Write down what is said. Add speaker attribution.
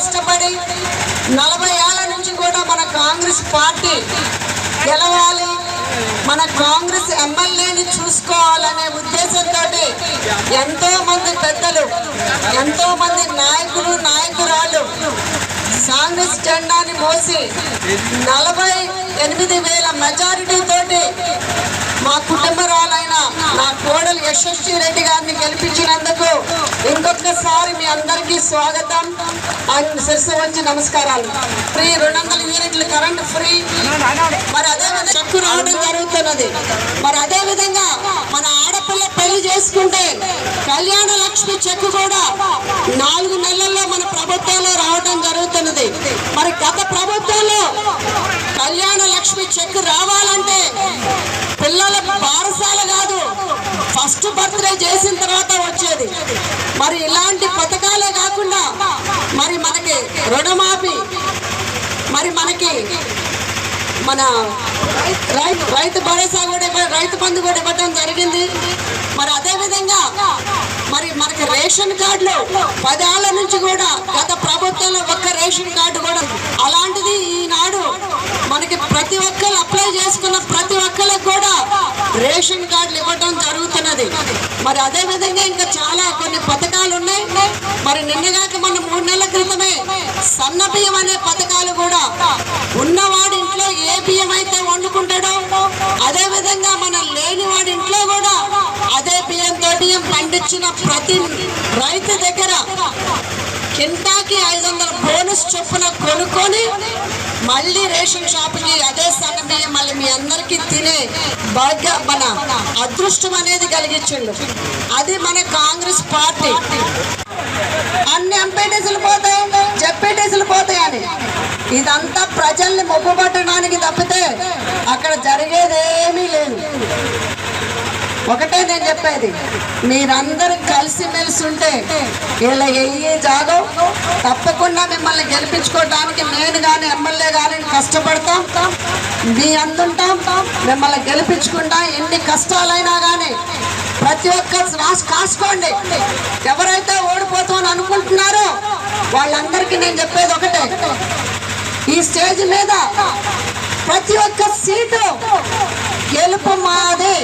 Speaker 1: కష్టపడి నలభై ఏళ్ళ నుంచి కూడా మన కాంగ్రెస్ పార్టీ గెలవాలి మన కాంగ్రెస్ ఎమ్మెల్యేని చూసుకోవాలనే ఉద్దేశంతో ఎంతో మంది పెద్దలు ఎంతో మంది నాయకులు నాయకురాలు కాంగ్రెస్ జెండాని మోసి నలభై ఎనిమిది వేల మెజారిటీ తోటి మా కుటుంబరాలైన నా కోడలు యశస్వి రెడ్డి గారిని గెలిపించినందుకు స్వాగతం. అండ్ శిరసు వచ్చి నమస్కారాలు. ఫ్రీ రెండు వందల యూనిట్లు కరెంట్ ఫ్రీ. మరి అదే విధంగా చెక్కు రావడం జరుగుతున్నది. మరి అదే విధంగా మన ఆడపిల్ల పెళ్ళి చేసుకుంటే కళ్యాణ లక్ష్మి చెక్కు కూడా నాలుగు నెలల్లో మన ప్రభుత్వంలో రావడం జరుగుతున్నది. మరి గత ప్రభుత్వంలో కళ్యాణ లక్ష్మి చెక్ రావాలంటే పిల్లల బారసాల కాదు ఫస్ట్ బర్త్డే చేసిన తర్వాత వచ్చేది. మరి ఇలాంటి పథకాలే కాకుండా మరి మనకి రుణమాఫీ. మరి మనకి మన రైతు రైతు భరోసా కూడా రైతు బంధు కూడా ఇవ్వడం జరిగింది. మరి అదే విధంగా మరి మనకి రేషన్ కార్డులు పదేళ్ళ నుంచి కూడా గత ప్రభుత్వంలో ఒక్క రేషన్ కార్డు కూడా అలాంటిది ఈనాడు మనకి ప్రతి ఒక్కరు అప్లై చేసుకున్న ప్రతి ఒక్కరికి కూడా రేషన్ కార్డులు ఇవ్వడం జరుగుతున్నది. మరి అదే విధంగా ఇంకా చాలా కొన్ని పథకాలు ఉన్నాయి. మరి నిన్నగాక మన మూడు సన్న బియ్యం అనే పథకాలు కూడా ఉన్నవాడి ఇంట్లో ఏ బియ్యం అయితే వండుకుంటాడో అదే విధంగా మన లేని వాడి ఇంట్లో కూడా అదే బియ్యంతో బియ్యం పండించిన ప్రతి రైతు దగ్గర కింటాకి ఐదు వందల బోనస్ చొప్పున కొనుక్కొని మళ్ళీ రేషన్ షాప్కి అదే సన్న బియ్యం మళ్ళీ మీ అందరికీ తినే భాగ్య మన అదృష్టం అనేది కలిగించిండు. అది మన కాంగ్రెస్ పార్టీ. అన్ని ఎంపీటీసీలు పోతాయి చెప్పి ఇదంతా ప్రజల్ని మొక్కుపట్టడానికి తప్పితే అక్కడ జరిగేదేమీ లేదు. ఒకటే నేను చెప్పేది మీరందరూ కలిసిమెలిసి ఉంటే ఇలా ఏ జాగం తప్పకుండా మిమ్మల్ని గెలిపించుకోవడానికి నేను కానీ ఎమ్మెల్యే కానీ కష్టపడతాం. మీ అందుంటాం మిమ్మల్ని గెలిపించుకుంటాం ఎన్ని కష్టాలైనా కానీ ప్రతి ఒక్కరు రాసి కాసుకోండి. ఎవరైతే ఓడిపోతామని అనుకుంటున్నారో వాళ్ళందరికీ నేను చెప్పేది ఒకటే స్టేజ్ మీద ప్రతి ఒక్క సీటు గెలుపు మాదే.